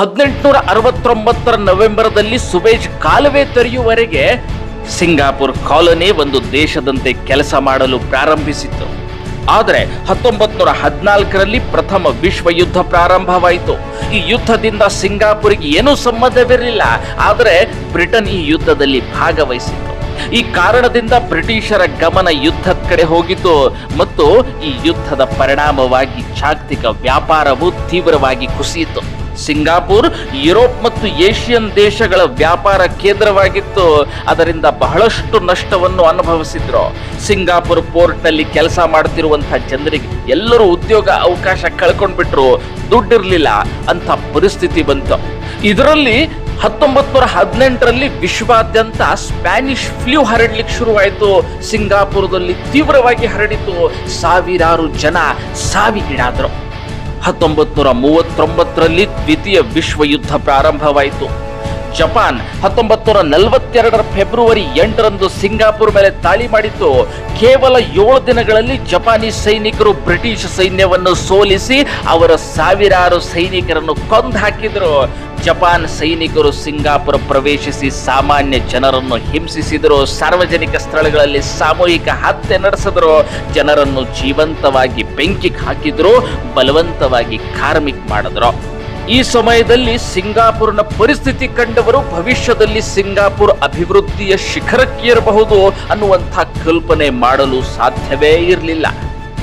ಹದಿನೆಂಟುನೂರ ಅರವತ್ತೊಂಬತ್ತರ ನವೆಂಬರ್ದಲ್ಲಿ ಸುಬೇಜ್ ಕಾಲುವೆ ತೆರೆಯುವವರೆಗೆ Singapore colony ಒಂದು ದೇಶದಂತೆ ಕೆಲಸ ಮಾಡಲು ಪ್ರಾರಂಭಿಸಿತ್ತು. ಆದರೆ ಹತ್ತೊಂಬತ್ತು ನೂರ ಹದಿನಾಲ್ಕರಲ್ಲಿ ಪ್ರಥಮ ವಿಶ್ವ ಯುದ್ಧ ಪ್ರಾರಂಭವಾಯಿತು. ಈ ಯುದ್ಧದಿಂದ ಸಿಂಗಾಪುರಿಗೆ ಏನೂ ಸಂಬಂಧವಿರಲಿಲ್ಲ. ಆದರೆ ಬ್ರಿಟನ್ ಈ ಯುದ್ಧದಲ್ಲಿ ಭಾಗವಹಿಸಿತ್ತು. ಈ ಕಾರಣದಿಂದ ಬ್ರಿಟಿಷರ ಗಮನ ಯುದ್ಧದ ಕಡೆ ಹೋಗಿತು ಮತ್ತು ಈ ಯುದ್ಧದ ಪರಿಣಾಮವಾಗಿ ಜಾಗತಿಕ ವ್ಯಾಪಾರವು ತೀವ್ರವಾಗಿ ಕುಸಿಯಿತು. ಸಿಂಗಾಪುರ್, ಯುರೋಪ್ ಮತ್ತು ಏಷ್ಯನ್ ದೇಶಗಳ ವ್ಯಾಪಾರ ಕೇಂದ್ರವಾಗಿತ್ತು. ಅದರಿಂದ ಬಹಳಷ್ಟು ನಷ್ಟವನ್ನು ಅನುಭವಿಸಿದ್ರು. ಸಿಂಗಾಪುರ್ ಪೋರ್ಟ್ನಲ್ಲಿ ಕೆಲಸ ಮಾಡ್ತಿರುವಂತಹ ಜನರಿಗೆ ಎಲ್ಲರೂ ಉದ್ಯೋಗ ಅವಕಾಶ ಕಳ್ಕೊಂಡ್ಬಿಟ್ರು. ದುಡ್ಡಿರ್ಲಿಲ್ಲ. ಅಂತ ಪರಿಸ್ಥಿತಿ ಬಂತು. ಇದರಲ್ಲಿ ಹತ್ತೊಂಬತ್ ನೂರ ಹದಿನೆಂಟರಲ್ಲಿ ವಿಶ್ವಾದ್ಯಂತ ಸ್ಪ್ಯಾನಿಷ್ ಫ್ಲೂ ಹರಡ್ಲಿಕ್ಕೆ ಶುರುವಾಯಿತು. ಸಿಂಗಾಪುರದಲ್ಲಿ ತೀವ್ರವಾಗಿ ಹರಡಿತು. ಸಾವಿರಾರು ಜನ ಸಾವಿಗೀಡಾದ್ರು. ಹತ್ತೊಂಬತ್ ನೂರ ಮೂವತ್ತೊಂಬತ್ತರಲ್ಲಿ ದ್ವಿತೀಯ ವಿಶ್ವ ಯುದ್ಧ ಪ್ರಾರಂಭವಾಯಿತು. ಜಪಾನ್ ಹತ್ತೊಂಬತ್ತು ನಲವತ್ತೆರಡರ ಫೆಬ್ರವರಿ ಎಂಟರಂದು ಸಿಂಗಾಪುರ್ ಮೇಲೆ ದಾಳಿ ಮಾಡಿತ್ತು ಕೇವಲ ಏಳು ದಿನಗಳಲ್ಲಿ ಜಪಾನೀಸ್ ಸೈನಿಕರು ಬ್ರಿಟಿಷ್ ಸೈನ್ಯವನ್ನು ಸೋಲಿಸಿ ಅವರ ಸಾವಿರಾರು ಸೈನಿಕರನ್ನು ಕೊಂದು ಹಾಕಿದರು ಜಪಾನ್ ಸೈನಿಕರು ಸಿಂಗಾಪುರ ಪ್ರವೇಶಿಸಿ ಸಾಮಾನ್ಯ ಜನರನ್ನು ಹಿಂಸಿಸಿದರು. ಸಾರ್ವಜನಿಕ ಸ್ಥಳಗಳಲ್ಲಿ ಸಾಮೂಹಿಕ ಹತ್ಯೆ ನಡೆಸಿದರು. ಜನರನ್ನು ಜೀವಂತವಾಗಿ ಬೆಂಕಿಗೆ ಹಾಕಿದ್ರು, ಬಲವಂತವಾಗಿ ಕಾರ್ಮಿಕ್ ಮಾಡಿದ್ರು. ಈ ಸಮಯದಲ್ಲಿ ಸಿಂಗಾಪುರ್ನ ಪರಿಸ್ಥಿತಿ ಕಂಡವರು ಭವಿಷ್ಯದಲ್ಲಿ ಸಿಂಗಾಪುರ್ ಅಭಿವೃದ್ಧಿಯ ಶಿಖರಕ್ಕೇರಬಹುದು ಅನ್ನುವಂಥ ಕಲ್ಪನೆ ಮಾಡಲು ಸಾಧ್ಯವೇ ಇರಲಿಲ್ಲ.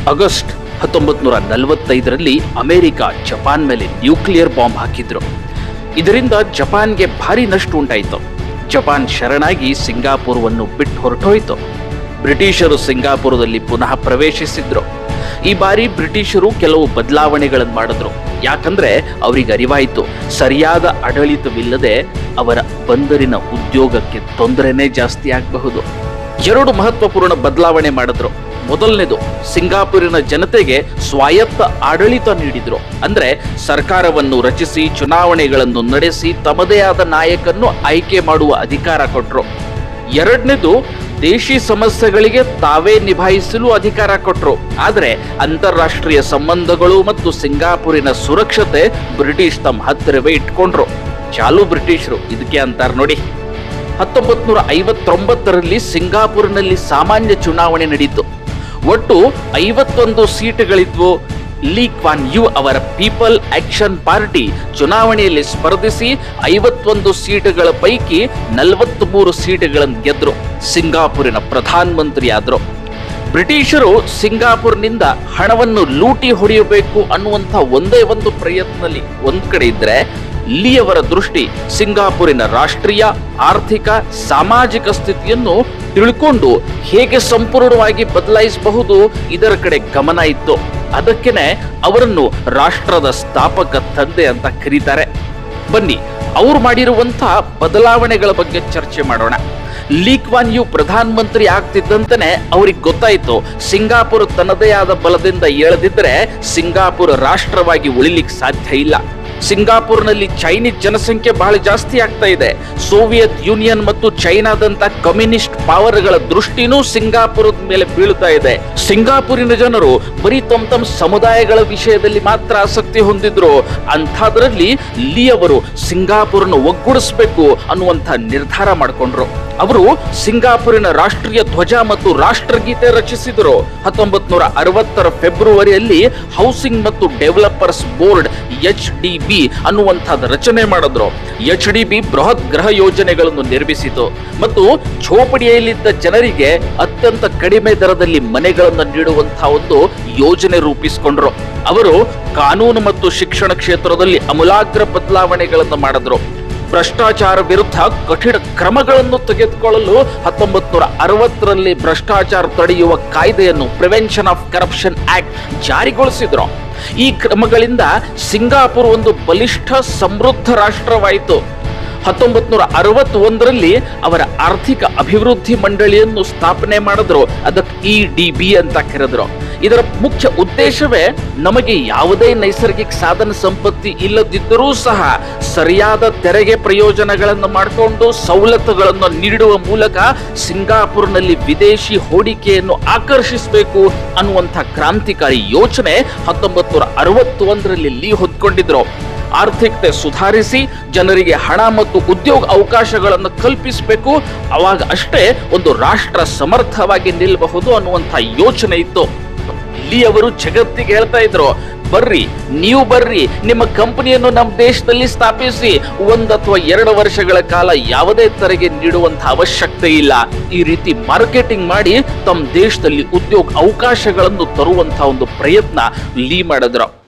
ಆಗಸ್ಟ್ ಹತ್ತೊಂಬತ್ತು ನೂರ ನಲವತ್ತೈದರಲ್ಲಿ ಅಮೆರಿಕ ಜಪಾನ್ ಮೇಲೆ ನ್ಯೂಕ್ಲಿಯರ್ ಬಾಂಬ್ ಹಾಕಿದ್ರು. ಇದರಿಂದ ಜಪಾನ್ಗೆ ಭಾರಿ ನಷ್ಟ ಉಂಟಾಯಿತು. ಜಪಾನ್ ಶರಣಾಗಿ ಸಿಂಗಾಪುರವನ್ನು ಬಿಟ್ಟು ಹೊರಟೋಯಿತು. ಬ್ರಿಟಿಷರು ಸಿಂಗಾಪುರದಲ್ಲಿ ಪುನಃ ಪ್ರವೇಶಿಸಿದ್ರು. ಈ ಬಾರಿ ಬ್ರಿಟಿಷರು ಕೆಲವು ಬದಲಾವಣೆಗಳನ್ನು ಮಾಡಿದ್ರು. ಯಾಕಂದ್ರೆ ಅವರಿಗೆ ಅರಿವಾಯಿತು, ಸರಿಯಾದ ಆಡಳಿತವಿಲ್ಲದೆ ಅವರ ಬಂದರಿನ ಉದ್ಯೋಗಕ್ಕೆ ತೊಂದರೆನೇ ಜಾಸ್ತಿ ಆಗಬಹುದು. ಎರಡು ಮಹತ್ವಪೂರ್ಣ ಬದಲಾವಣೆ ಮಾಡಿದ್ರು. ಮೊದಲನೇದು, ಸಿಂಗಾಪುರಿನ ಜನತೆಗೆ ಸ್ವಾಯತ್ತ ಆಡಳಿತ ನೀಡಿದ್ರು. ಅಂದ್ರೆ ಸರ್ಕಾರವನ್ನು ರಚಿಸಿ, ಚುನಾವಣೆಗಳನ್ನು ನಡೆಸಿ ತಮ್ಮದೇ ಆದ ನಾಯಕನ್ನು ಆಯ್ಕೆ ಮಾಡುವ ಅಧಿಕಾರ ಕೊಟ್ರು. ಎರಡನೇದು ದೇಶಿ ಸಮಸ್ಯೆಗಳಿಗೆ ತಾವೇ ನಿಭಾಯಿಸಲು ಅಧಿಕಾರ ಕೊಟ್ಟರು ಆದರೆ ಅಂತಾರಾಷ್ಟ್ರೀಯ ಸಂಬಂಧಗಳು ಮತ್ತು ಸಿಂಗಾಪುರಿನ ಸುರಕ್ಷತೆ ಬ್ರಿಟಿಷ್ ತಮ್ಮ ಹತ್ತಿರವೇ ಇಟ್ಕೊಂಡ್ರು. ಚಾಲು ಬ್ರಿಟಿಷರು ಇದಕ್ಕೆ ಅಂತಾರೆ ನೋಡಿ. ಹತ್ತೊಂಬತ್ ನೂರ ಐವತ್ತೊಂಬತ್ತರಲ್ಲಿ ಸಿಂಗಾಪುರ್ನಲ್ಲಿ ಸಾಮಾನ್ಯ ಚುನಾವಣೆ ನಡೆಯಿತು ಒಟ್ಟು ಐವತ್ತೊಂದು ಸೀಟುಗಳಿದ್ವು. ಲೀ ಕ್ವಾನ್ ಯು ಅವರ ಪೀಪಲ್ ಆಕ್ಷನ್ ಪಾರ್ಟಿ ಚುನಾವಣೆಯಲ್ಲಿ ಸ್ಪರ್ಧಿಸಿ ಐವತ್ತೊಂದು ಸೀಟುಗಳ ಪೈಕಿ ನಲವತ್ಮೂರು ಸೀಟುಗಳನ್ನು ಗೆದ್ರು. ಸಿಂಗಾಪುರಿನ ಪ್ರಧಾನಮಂತ್ರಿ ಆದ್ರು ಬ್ರಿಟಿಷರು ಸಿಂಗಾಪುರ್ನಿಂದ ಹಣವನ್ನು ಲೂಟಿ ಹೊಡೆಯಬೇಕು ಅನ್ನುವಂಥ ಒಂದೇ ಒಂದು ಪ್ರಯತ್ನದಲ್ಲಿ ಒಂದ್ ಕಡೆ ಇದ್ರೆ ಅವರ ದೃಷ್ಟಿ ಸಿಂಗಾಪುರಿನ ರಾಷ್ಟ್ರೀಯ, ಆರ್ಥಿಕ, ಸಾಮಾಜಿಕ ಸ್ಥಿತಿಯನ್ನು ತಿಳ್ಕೊಂಡು ಹೇಗೆ ಸಂಪೂರ್ಣವಾಗಿ ಬದಲಾಯಿಸಬಹುದು ಇದರ ಕಡೆ ಗಮನ ಇತ್ತು. ಅದಕ್ಕೇನೆ ಅವರನ್ನು ರಾಷ್ಟ್ರದ ಸ್ಥಾಪಕ ತಂದೆ ಅಂತ ಕರೀತಾರೆ. ಬನ್ನಿ, ಅವ್ರು ಮಾಡಿರುವಂತಹ ಬದಲಾವಣೆಗಳ ಬಗ್ಗೆ ಚರ್ಚೆ ಮಾಡೋಣ. ಲೀಕ್ವಾನ್ ಯು ಪ್ರಧಾನ ಮಂತ್ರಿ ಆಗ್ತಿದ್ದಂತನೇ ಅವ್ರಿಗೆ ಗೊತ್ತಾಯ್ತು, ಸಿಂಗಾಪುರ ತನ್ನದೇ ಆದ ಬಲದಿಂದ ಏಳದಿದ್ರೆ ಸಿಂಗಾಪುರ ರಾಷ್ಟ್ರವಾಗಿ ಉಳಿಲಿಕ್ಕೆ ಸಾಧ್ಯ ಇಲ್ಲ. ಸಿಂಗಾಪುರ್ನಲ್ಲಿ ಚೈನೀಸ್ ಜನಸಂಖ್ಯೆ ಬಹಳ ಜಾಸ್ತಿ ಆಗ್ತಾ ಇದೆ. ಸೋವಿಯತ್ ಯೂನಿಯನ್ ಮತ್ತು ಚೈನಾದಂತ ಕಮ್ಯುನಿಸ್ಟ್ ಪವರ್ಗಳ ದೃಷ್ಟಿನೂ ಸಿಂಗಾಪುರದ ಮೇಲೆ ಬೀಳ್ತಾ ಇದೆ. ಸಿಂಗಾಪುರಿನ ಜನರು ಬರೀ ತಮ್ಮ ತಮ್ಮ ಸಮುದಾಯಗಳ ವಿಷಯದಲ್ಲಿ ಮಾತ್ರ ಆಸಕ್ತಿ ಹೊಂದಿದ್ರು. ಅಂಥದ್ರಲ್ಲಿ ಲೀ ಅವರು ಸಿಂಗಾಪುರನ ಒಗ್ಗೂಡಿಸ್ಬೇಕು ಅನ್ನುವಂಥ ನಿರ್ಧಾರ ಮಾಡಿಕೊಂಡ್ರು. ಅವರು ಸಿಂಗಾಪುರಿನ ರಾಷ್ಟ್ರೀಯ ಧ್ವಜ ಮತ್ತು ರಾಷ್ಟ್ರಗೀತೆ ರಚಿಸಿದರು. ಹತ್ತೊಂಬತ್ ನೂರ ಅರವತ್ತರ ಫೆಬ್ರವರಿಯಲ್ಲಿ ಹೌಸಿಂಗ್ ಮತ್ತು developers board H D B ಅನ್ನುವಂಥದ್ದು ರಚನೆ ಮಾಡಿದ್ರು. ಎಚ್ ಡಿ ಬಿ ಬೃಹತ್ ಗೃಹ ಯೋಜನೆಗಳನ್ನು ನಿರ್ಮಿಸಿತು. ಮತ್ತು ಝೋಪಡಿಯಲ್ಲಿದ್ದ ಜನರಿಗೆ ಅತ್ಯಂತ ಕಡಿಮೆ ದರದಲ್ಲಿ ಮನೆಗಳನ್ನು ನೀಡುವಂತಹ ಒಂದು ಯೋಜನೆ ರೂಪಿಸಿಕೊಂಡ್ರು. ಅವರು ಕಾನೂನು ಮತ್ತು ಶಿಕ್ಷಣ ಕ್ಷೇತ್ರದಲ್ಲಿ ಅಮೂಲಾಗ್ರ ಬದಲಾವಣೆಗಳನ್ನು ಮಾಡಿದ್ರು. ಭ್ರಷ್ಟಾಚಾರ ವಿರುದ್ಧ ಕಠಿಣ ಕ್ರಮಗಳನ್ನು ತೆಗೆದುಕೊಳ್ಳಲು ಹತ್ತೊಂಬತ್ ನೂರ ಅರವತ್ತರಲ್ಲಿ ಭ್ರಷ್ಟಾಚಾರ ತಡೆಯುವ ಕಾಯ್ದೆಯನ್ನು ಪ್ರಿವೆನ್ಷನ್ ಆಫ್ ಕರಪ್ಷನ್ ಆಕ್ಟ್ ಜಾರಿಗೊಳಿಸಿದ್ರು. ಈ ಕ್ರಮಗಳಿಂದ ಸಿಂಗಾಪುರ್ ಒಂದು ಬಲಿಷ್ಠ ಸಮೃದ್ಧ ರಾಷ್ಟ್ರವಾಯಿತು. ಹತ್ತೊಂಬತ್ ನೂರ ಅರವತ್ತೊಂದರಲ್ಲಿ ಅವರ ಆರ್ಥಿಕ ಅಭಿವೃದ್ಧಿ ಮಂಡಳಿಯನ್ನು ಸ್ಥಾಪನೆ ಮಾಡಿದ್ರು. ಅದಕ್ಕೆ ಇ ಡಿ ಬಿ ಅಂತ ಕರೆದ್ರು. ಇದರ ಮುಖ್ಯ ಉದ್ದೇಶವೇ ನಮಗೆ ಯಾವುದೇ ನೈಸರ್ಗಿಕ ಸಾಧನ ಸಂಪತ್ತಿ ಇಲ್ಲದಿದ್ದರೂ ಸಹ ಸರಿಯಾದ ತೆರಿಗೆ ಪ್ರಯೋಜನಗಳನ್ನು ಮಾಡಿಕೊಂಡು ಸವಲತ್ತುಗಳನ್ನು ನೀಡುವ ಮೂಲಕ ಸಿಂಗಾಪುರ್ನಲ್ಲಿ ವಿದೇಶಿ ಹೂಡಿಕೆಯನ್ನು ಆಕರ್ಷಿಸಬೇಕು ಅನ್ನುವಂಥ ಕ್ರಾಂತಿಕಾರಿ ಯೋಚನೆ ಹತ್ತೊಂಬತ್ತು ನೂರ ಅರವತ್ತೊಂದರಲ್ಲಿ ಲೀ ಹೊತ್ಕೊಂಡಿದ್ರು. ಆರ್ಥಿಕತೆ ಸುಧಾರಿಸಿ, ಜನರಿಗೆ ಹಣ ಮತ್ತು ಉದ್ಯೋಗ ಅವಕಾಶಗಳನ್ನು ಕಲ್ಪಿಸಬೇಕು. ಅವಾಗ ಅಷ್ಟೇ ಒಂದು ರಾಷ್ಟ್ರ ಸಮರ್ಥವಾಗಿ ನಿಲ್ಲಬಹುದು ಅನ್ನುವಂಥ ಯೋಚನೆ ಇತ್ತು. ಇಲ್ಲಿ ಅವರು ಜಗತ್ತಿಗೆ ಹೇಳ್ತಾ ಇದ್ರು, ಬರ್ರಿ, ನೀವು ಬರ್ರಿ, ನಿಮ್ಮ ಕಂಪನಿಯನ್ನು ನಮ್ಮ ದೇಶದಲ್ಲಿ ಸ್ಥಾಪಿಸಿ, ಒಂದ್ ಅಥವಾ ಎರಡು ವರ್ಷಗಳ ಕಾಲ ಯಾವುದೇ ತೆರಿಗೆ ನೀಡುವಂತ ಅವಶ್ಯಕತೆ ಇಲ್ಲ. ಈ ರೀತಿ ಮಾರ್ಕೆಟಿಂಗ್ ಮಾಡಿ ತಮ್ಮ ದೇಶದಲ್ಲಿ ಉದ್ಯೋಗ ಅವಕಾಶಗಳನ್ನು ತರುವಂತಹ ಒಂದು ಪ್ರಯತ್ನ ಲೀ ಮಾಡಿದ್ರು.